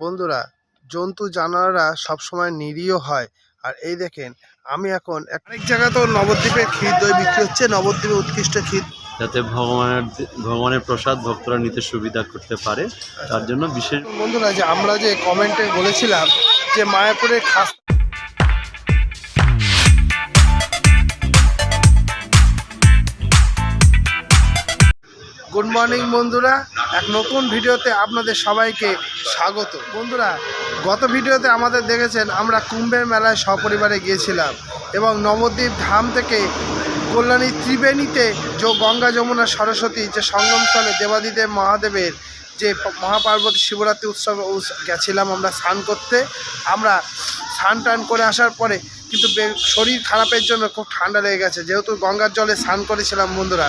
বন্ধুরা জন্তু জানোয়াররা সবসময় নিরীহ হয়। আর এই দেখেন আমি এখন এক জায়গা তো নবদ্বীপে ক্ষীর দই বিক্রি হচ্ছে নবদ্বীপে উৎকৃষ্ট ক্ষীর। যাতে ভগবানের ভগবানের প্রসাদ ভক্তরা নিতে সুবিধা করতে পারে তার জন্য বিশেষ বন্ধুরা যে আমরা যে কমেন্টে বলেছিলাম যে মায়াপুরের খাস গুড মর্নিং বন্ধুরা। এক নতুন ভিডিওতে আপনাদের সবাইকে স্বাগত। বন্ধুরা, গত ভিডিওতে আমাদের দেখেছেন, আমরা কুম্ভের মেলায় সপরিবারে গিয়েছিলাম এবং নবদ্বীপ ধাম থেকে কল্যাণী ত্রিবেণীতে যে গঙ্গা যমুনা সরস্বতী যে সঙ্গমস্থলে দেবাদিদেব মহাদেবের যে মহাপার্বতী শিবরাত্রি উৎসবে গেছিলাম আমরা স্নান করতে। আমরা স্নান টান করে আসার পরে কিন্তু শরীর খারাপের জন্য খুব ঠান্ডা লেগে গেছে। যেহেতু গঙ্গার জলে স্নান করেছিলাম বন্ধুরা,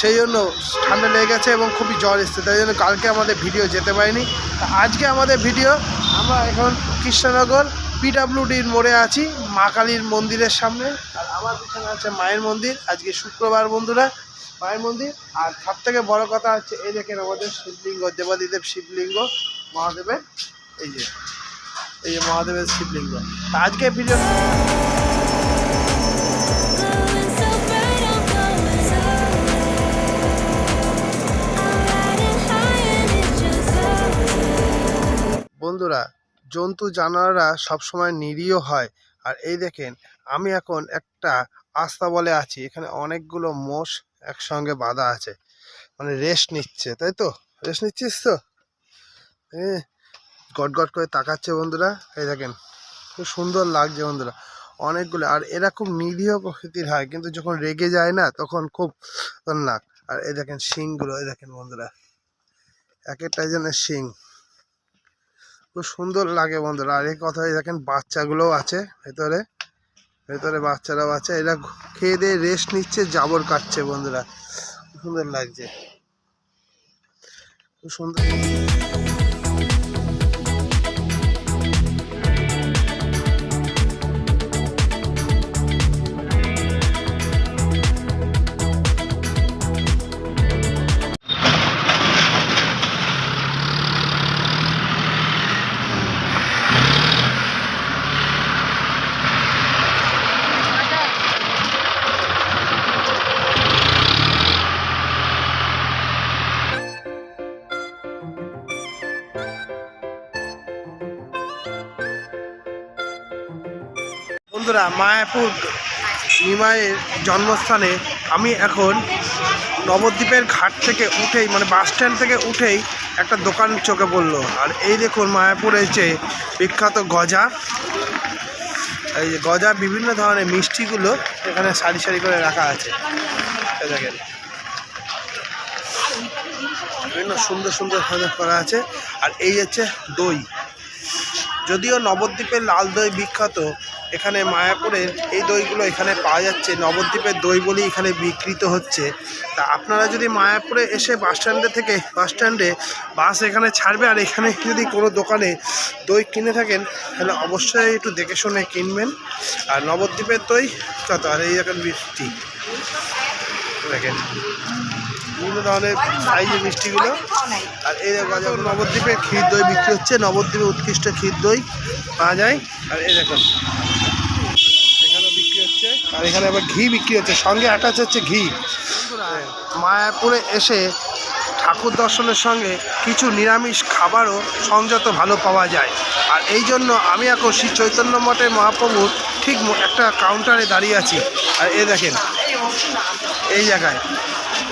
সেই জন্য ঠান্ডা লেগে গেছে এবং খুবই জ্বর এসছে। তাই জন্য কালকে আমাদের ভিডিও যেতে পারিনি। আজকে আমাদের ভিডিও, আমরা এখন কৃষ্ণনগর পিডাব্লিউডির মোড়ে আছি, মা কালীর মন্দিরের সামনে। আর আমার পিছনে আছে মায়ের মন্দির। আজকে শুক্রবার বন্ধুরা, মায়ের মন্দির। আর সব থেকে বড় কথা হচ্ছে, এই দেখেন আমাদের শিবলিঙ্গ, দেবাদিদেব শিবলিঙ্গ, মহাদেবের, এই যে। এই যে মহাদেবের শিবলিঙ্গ। আজকে ভিডিও বন্ধুরা, জন্তু জানোয়াররা সবসময় নিরীহ হয়। আর এই দেখেন, আমি এখন একটা আস্তাবলে আছি, এখানে অনেকগুলো মোষ একসঙ্গে বাঁধা আছে। মানে রেস্ট নিচ্ছে, তাই তো? রেস্ট নিচ্ছিস তো? এ গট গট করে তাকাচ্ছে বন্ধুরা। এই দেখেন, খুব সুন্দর লাগছে বন্ধুরা। অনেকগুলো, আর এরা খুব নিরীহ প্রকৃতির হয়, কিন্তু যখন রেগে যায় না, তখন খুব খতরনাক। আর এই দেখেন শিংগুলো, এই দেখেন বন্ধুরা। এক একটা জনের শিং। খুব সুন্দর লাগে বন্ধুরা। আর এই কথাই দেখেন, বাচ্চাগুলোও আছে ভেতরে। ভেতরে বাচ্চারাও আছে। এরা খেয়ে দিয়ে রেস্ট নিচ্ছে, জাবর কাটছে বন্ধুরা। সুন্দর লাগছে। খুব সুন্দর। বন্ধুরা, মায়াপুর নিমাইয়ের জন্মস্থানে আমি এখন নবদ্বীপের ঘাট থেকে উঠেই মানে বাস স্ট্যান্ড থেকে উঠেই একটা দোকান চোখে পড়ল। আর এই দেখুন মায়াপুরের যে বিখ্যাত গজা। এই যে গজা বিভিন্ন ধরনের মিষ্টিগুলো এখানে সারি সারি করে রাখা আছে। বিভিন্ন সুন্দর সুন্দর ভাবে করা আছে। আর এই হচ্ছে দই। যদিও নবদ্বীপের লাল দই বিখ্যাত এখানে মায়াপুরের এই দইগুলো এখানে পাওয়া যাচ্ছে। নবদ্বীপের দই বলেই এখানে বিকৃত হচ্ছে। তা আপনারা যদি মায়াপুরে এসে বাস স্ট্যান্ডে থেকে, বাস স্ট্যান্ডে বাস এখানে ছাড়বে আর এখানে যদি কোনো দোকানে দই কিনে থাকেন, তাহলে অবশ্যই একটু দেখে শুনে কিনবেন। আর নবদ্বীপের দই কত আর এই এখন মিষ্টি। দেখেন, বিভিন্ন ধরনের সাইজের মিষ্টিগুলো। আর এই বাজার নবদ্বীপে ক্ষীর দই বিক্রি হচ্ছে। নবদ্বীপে উৎকৃষ্ট ক্ষীর দই পাওয়া যায়। আর এই দেখুন আর এখানে আবার ঘি বিক্রি হচ্ছে। সঙ্গে অ্যাটাচ হচ্ছে ঘি। মায়াপুরে এসে ঠাকুর দর্শনের সঙ্গে কিছু নিরামিষ খাবারও সংযত ভালো পাওয়া যায়। আর এই জন্য আমি এখন শ্রী চৈতন্য মঠের মহাপ্রভুর ঠিক একটা কাউন্টারে দাঁড়িয়ে আছি। আর এ দেখেন, এই জায়গায়।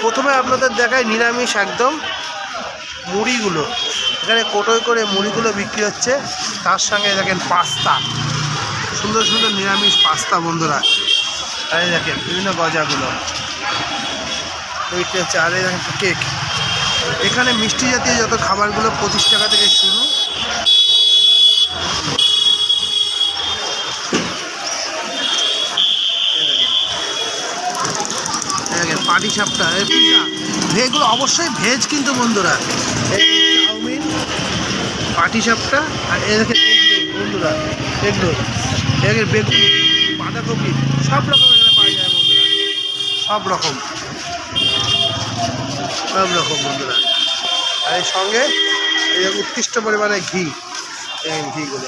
প্রথমে আপনাদের দেখায় নিরামিষ একদম মুড়িগুলো। এখানে কোটোয় করে মুড়িগুলো বিক্রি হচ্ছে। তার সঙ্গে দেখেন পাস্তা। সুন্দর সুন্দর নিরামিষ পাস্তা, বন্ধুরা। এই দেখেন, বিভিন্ন গজাগুলো। এইটা হচ্ছে, আর দেখেন কেক এখানে মিষ্টি জাতীয় যত খাবারগুলো পঁচিশ টাকা থেকে শুরু। পাটি সাপটা এগুলো অবশ্যই ভেজ কিন্তু বন্ধুরা। চাউমিন, পাটি সাপটা, আর এ দেখেন বন্ধুরা। এগরোল এর বেগুন, বাঁধাকপি, সব রকম এখানে পাওয়া যায় বন্ধুরা সব রকম। সব রকম বন্ধুরা। আর এর সঙ্গে এই উৎকৃষ্ট পরিমাণে ঘি, এই ঘিগুলো।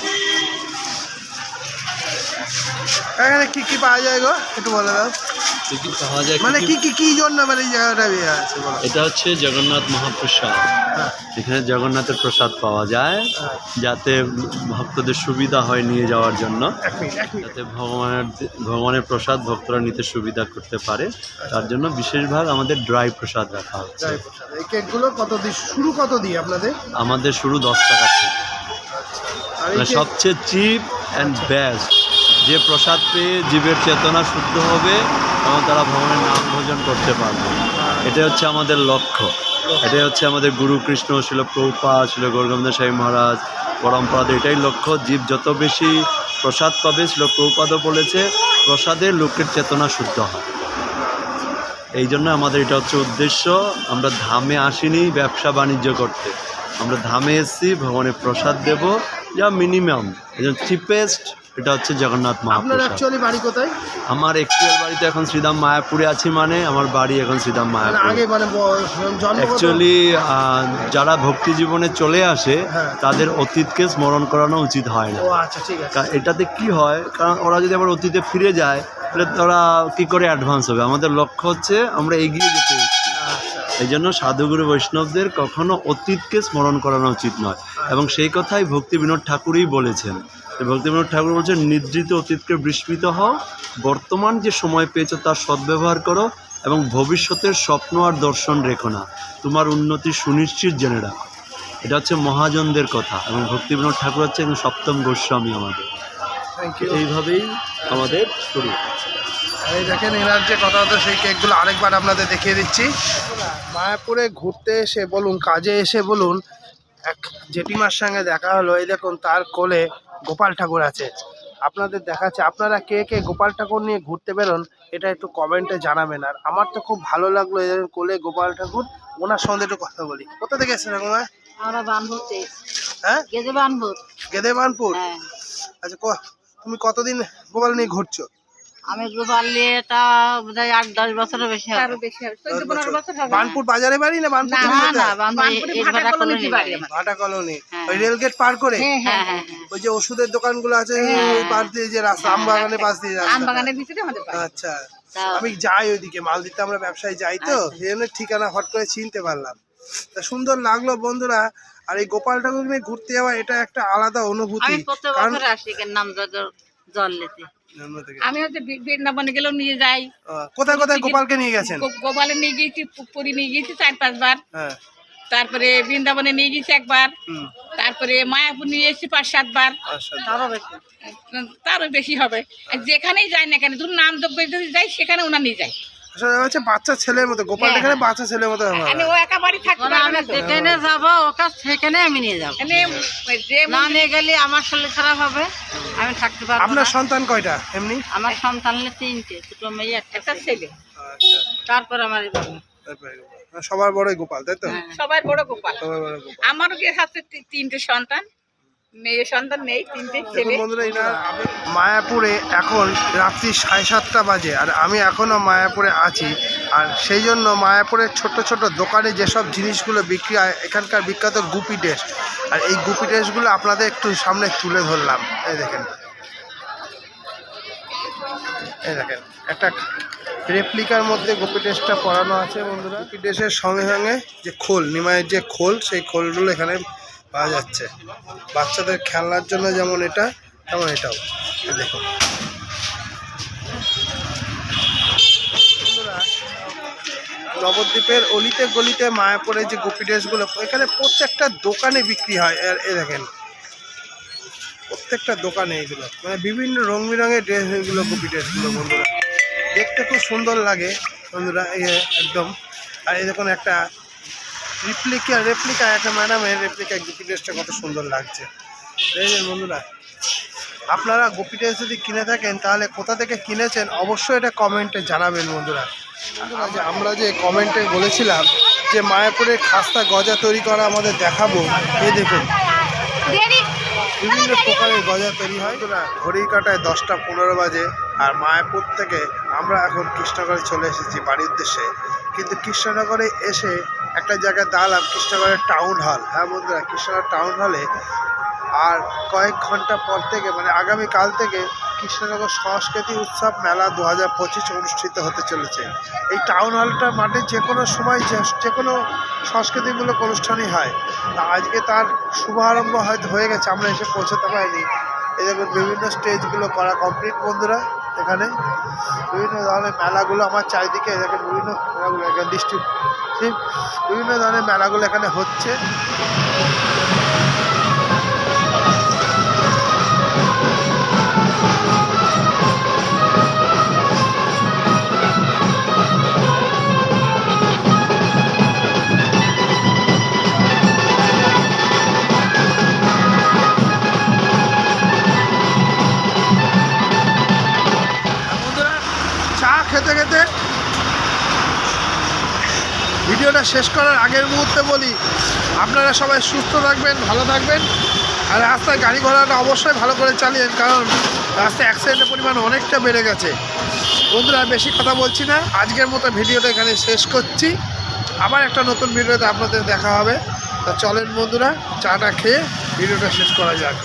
এখানে কী কী পাওয়া যায় গো? একটু বলে দাও। পাওয়া যায় মানে কি কি কি জন্য মানে এই জায়গাটা আছে এটা হচ্ছে জগন্নাথ মহাপ্রসাদ। হ্যাঁ, এখানে জগন্নাথের প্রসাদ পাওয়া যায় হ্যাঁ। যাতে ভক্তদের সুবিধা হয় নিয়ে যাওয়ার জন্য। যাতে ভগবানের ভগবানের প্রসাদ ভক্তরা নিতে সুবিধা করতে পারে। তার জন্য বিশেষ ভাগ আমাদের ড্রাই প্রসাদ রাখা হচ্ছে। এই কেকগুলো কত দিয়ে শুরু কত দিয়ে আপনাদের? আমাদের শুরু দশ টাকা থেকে। মানে সবচেয়ে চিপ অ্যান্ড বেস্ট। যে প্রসাদ পেয়ে জীবের চেতনা শুদ্ধ হবে এবং তারা ভগবানের নাম ভোজন করতে পারবে। এটাই হচ্ছে আমাদের লক্ষ্য। এটাই হচ্ছে আমাদের গুরু কৃষ্ণ ছিল প্রভুপা ছিল গৌরগন্ধ সাহী মহারাজ পরম্পরাদ এটাই লক্ষ্য। জীব যত বেশি প্রসাদ পাবে ছিল প্রভুপাদও বলেছে, প্রসাদে লোকের চেতনা শুদ্ধ হয়। এই জন্য আমাদের এটা হচ্ছে উদ্দেশ্য। আমরা ধামে আসিনি ব্যবসা বাণিজ্য করতে। আমরা ধামে এসেছি, ভগবানের প্রসাদ দেব, যা মিনিমাম এই জন্য চিপেস্ট এটা হচ্ছে জগন্নাথ আপনার মহাপ্রসাদ অ্যাকচুয়ালি বাড়ি কোথায়? আমার একচুয়াল বাড়িতে এখন শ্রীধাম মায়াপুরে আছি মানে আমার বাড়ি এখন শ্রীধাম মানে মায়াপুর আগে মানে ব- জন্মগত অ্যাকচুয়ালি যারা ভক্তি জীবনে চলে আসে হ্যাঁ। তাদের অতীতকে স্মরণ করানো উচিত হয় না। ও আচ্ছা ঠিক আছে। কা- এটাতে কি হয়? কারণ ওরা যদি আবার অতীতে ফিরে যায় তাহলে তারা কি করে অ্যাডভান্স হবে? আমাদের লক্ষ্য হচ্ছে আমরা এগিয়ে যেতে হচ্ছে। আচ্ছা। এই জন্য সাধুগুরু বৈষ্ণবদের কখনো অতীতকে স্মরণ করানো উচিত নয়। এবং সেই কথাই ভক্তি বিনোদ ঠাকুরই বলেছেন। যে ভক্তি বিনোদ ঠাকুর বলছেন নিদ্রিত অতীতকে বিস্মৃত হও। বর্তমান যে সময় পেয়েছ তার সদ্ব্যবহার করো এবং ভবিষ্যতের স্বপ্ন আর দর্শন রেখো না। তোমার উন্নতি সুনিশ্চিত জেনে রাখো। এটা হচ্ছে মহাজনদের কথা এবং ভক্তি বিনোদ ঠাকুর হচ্ছে একদম সপ্তম গোস্বামী আমাদের। এইভাবেই আমাদের শুরু এই দেখেন এনার যে কথা হতো সেই কেকগুলো আরেকবার আপনাদের দেখিয়ে দিচ্ছি। মায়াপুরে ঘুরতে এসে বলুন কাজে এসে বলুন এক জেঠিমার সঙ্গে দেখা হলো। এই দেখুন তার কোলে গোপাল ঠাকুর আছে। আপনাদের দেখাচ্ছে আপনারা কে কে গোপাল ঠাকুর নিয়ে ঘুরতে বেরোন এটা একটু কমেন্টে জানাবেন। আর আমার তো খুব ভালো লাগল এদের কোলে গোপাল ঠাকুর ওনার সঙ্গে একটু কথা বলি। কোথা থেকে এসেছেন আমরা হ্যাঁ? গেদেবানপুর হ্যাঁ। আচ্ছা ক- তুমি কতদিন গোপাল নিয়ে ঘুরছো? আমি গোপাল নিয়ে বোধহয় আট দশ বছরের বেশি হবে। বানপুর বাজারে বাড়ি না বানপুর না না? ভাটা কলোনি বাড়ি। ভাটা কলোনি। হ্যাঁ। ওই রেলগেট পার করে? হ্যাঁ হ্যাঁ ওই যে ওষুধের দোকানগুলো আছে ওই পার দিয়ে যে রাস্তা আম বাগানের পাশ দিয়ে রাস্তা ভিতরে আমাদের আচ্ছা। আমি যাই ওইদিকে মাল দিতে আমরা ব্যবসায় যাই তো আচ্ছা। সেই জন্য ঠিকানা হট করে চিনতে পারলাম। তা সুন্দর লাগল বন্ধুরা আর এই গোপাল ঠাকুর নিয়ে ঘুরতে যাওয়া এটা একটা আলাদা অনুভূতি। আমি প্রত্যেক কারণ বছর আসি এখানে নাম জল- থেকে। আমি হচ্ছে বৃন্দাবনে গেলেও নিয়ে যাই। কোথায় কোথায় গোপালকে নিয়ে গেছেন? গোপালে নিয়ে গিয়েছি পুরী নিয়ে গিয়েছি চার পাঁচবার। হ্যাঁ। তারপরে বৃন্দাবনে নিয়ে গেছি একবার। তারপরে মায়াপুর নিয়ে এসেছি পাঁচ সাতবার। তারও বেশি। উম, তারও বেশি হবে। যেখানেই যাই না কেন ধরুন নাম দব্য যদি যাই সেখানে ওনার নিয়ে যায় আসলে হচ্ছে বাচ্চা ছেলের মতো গোপাল হ্যাঁ, এখানে বাচ্চা ছেলের মতো ব্যবহার ও একা বাড়ি থাকতে পারবে না তো। যেখানে যাব সেখানে আমি নিয়ে যাব। ওই যে না নিয়ে গেলে আমার শরীর খারাপ হবে আমি থাকতে পারব আপনার সন্তান কয়টা এমনি? আমার সন্তান হলে তিনটে দুটো মেয়ে একটা ছেলে। আচ্ছা তারপর আমার গোপাল। সবার বড়ই গোপাল তাই তো? হ্যাঁ। সবার বড় গোপাল। বড় আমারও আছে তিনটে সন্তান? মেয়ে সন্তান নেই তিনটে ছেলে। মায়াপুরে এখন রাত্রি সাড়ে সাতটা বাজে আর আমি এখনও মায়াপুরে আছি। আর সেই জন্য মায়াপুরের ছোট ছোট দোকানে যেসব জিনিসগুলো বিক্রি হয় এখানকার বিখ্যাত গুপি ড্রেস। আর এই গুপি ড্রেসগুলো আপনাদের একটু সামনে তুলে ধরলাম। এই দেখেন। এই দেখেন একটা রেপ্লিকার মধ্যে গোপি ড্রেসটা পরানো আছে বন্ধুরা। গোপি ড্রেসের সঙ্গে সঙ্গে যে খোল নিমাইয়ের যে খোল সেই খোলগুলো এখানে পাওয়া যাচ্ছে। বাচ্চাদের খেলনার জন্য যেমন এটা, তেমন এটাও। দেখুন। নবদ্বীপের অলিতে গলিতে মায়াপুরে যে গোপি ড্রেসগুলো, এখানে প্রত্যেকটা দোকানে বিক্রি হয়। এ দেখেন, প্রত্যেকটা দোকানে এগুলো। মানে বিভিন্ন রং বেরঙের ড্রেস এগুলো, গোপি ড্রেসগুলো, বন্ধুরা। দেখতে খুব সুন্দর লাগে, বন্ধুরা একদম। আর এই দেখুন একটা রেপ্লিকা রেপ্লিকা একটা ম্যাডামের রেপ্লিকা গোপি ড্রেসটা কত সুন্দর লাগছে। এই যে বন্ধুরা আপনারা গোপি ড্রেস যদি কিনে থাকেন তাহলে কোথা থেকে কিনেছেন অবশ্যই এটা কমেন্টে জানাবেন বন্ধুরা। আজ আমরা যে কমেন্টে বলেছিলাম যে মায়াপুরের খাস্তা গজা তৈরি করা আমাদের দেখাবো এই দেখুন। বিভিন্ন প্রকারের গজা তৈরি হয়। না ঘড়ির কাটায় দশটা পনেরো বাজে আর মায়াপুর থেকে আমরা এখন কৃষ্ণনগরে চলে এসেছি বাড়ির উদ্দেশ্যে। কিন্তু কৃষ্ণনগরে এসে একটা জায়গায় দাঁড়ালাম, কৃষ্ণনগরের টাউন হল হ্যাঁ বন্ধুরা, কৃষ্ণনগর টাউন হলে আর কয়েক ঘণ্টা পর থেকে মানে আগামী কাল থেকে কৃষ্ণনগর সংস্কৃতি উৎসব মেলা দু হাজার পঁচিশ অনুষ্ঠিত হতে চলেছে। এই টাউন হলটার মাঠে যে কোনো সময় যে কোনো সংস্কৃতিমূলক অনুষ্ঠানই হয়। তা আজকে তার শুভারম্ভ হয়তো হয়ে গেছে, আমরা এসে পৌঁছতে পারিনি। দেখুন, বিভিন্ন স্টেজগুলো করা কমপ্লিট বন্ধুরা। এখানে। বিভিন্ন ধরনের মেলাগুলো আমার চারিদিকে দেখেন বিভিন্ন মেলাগুলো এখানে ডিস্ট্রিক্ট বিভিন্ন ধরনের মেলাগুলো এখানে হচ্ছে। শেষ করার আগের মুহূর্তে বলি, আপনারা সবাই সুস্থ থাকবেন, ভালো থাকবেন। আর রাস্তায় গাড়ি ঘোড়াটা অবশ্যই ভালো করে চালিয়েন, কারণ রাস্তায় অ্যাক্সিডেন্টের পরিমাণ অনেকটা বেড়ে গেছে। বন্ধুরা বেশি কথা বলছি না। আজকের মতো ভিডিওটা এখানে শেষ করছি। আবার একটা নতুন ভিডিওতে আপনাদের দেখা হবে। তা চলেন বন্ধুরা চাটা খেয়ে ভিডিওটা শেষ করা যাক।